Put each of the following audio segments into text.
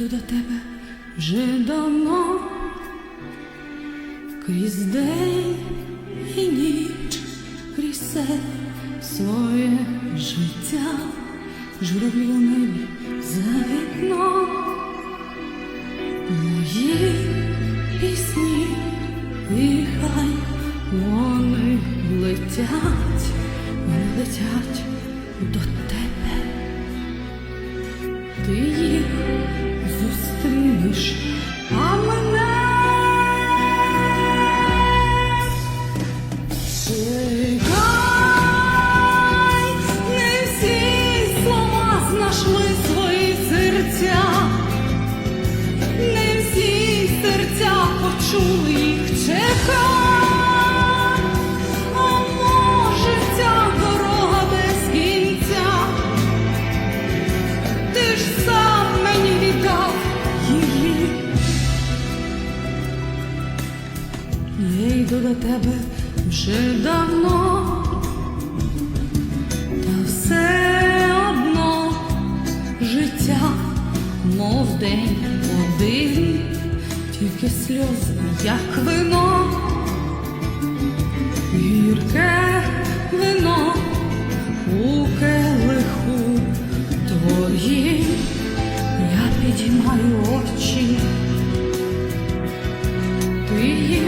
йду до тебе вже давно, крізь день і ніч, крізь все своє життя, журавлі небі за вікном, мої пісні, і хай вони летять, летять до тебе. Ти їх а мене чекай, не всі слова знайшли свої серця, не всі серця почули їх. Чекай, Я тебе вже давно, та все одно життя, мов день один, тільки сльози, як вино, гірке вино у келиху твої, я підіймаю очі, ти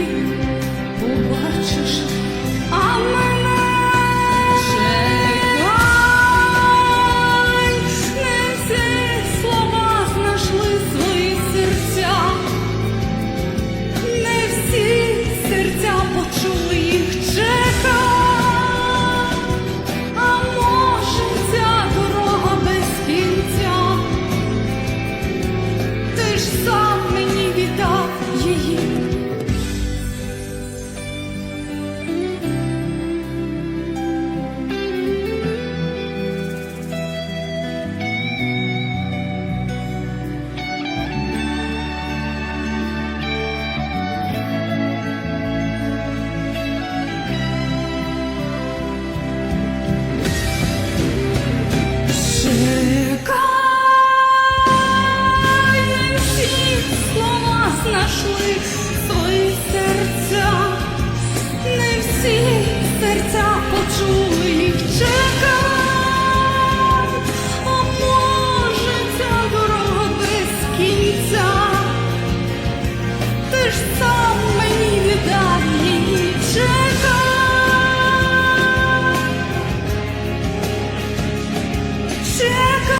so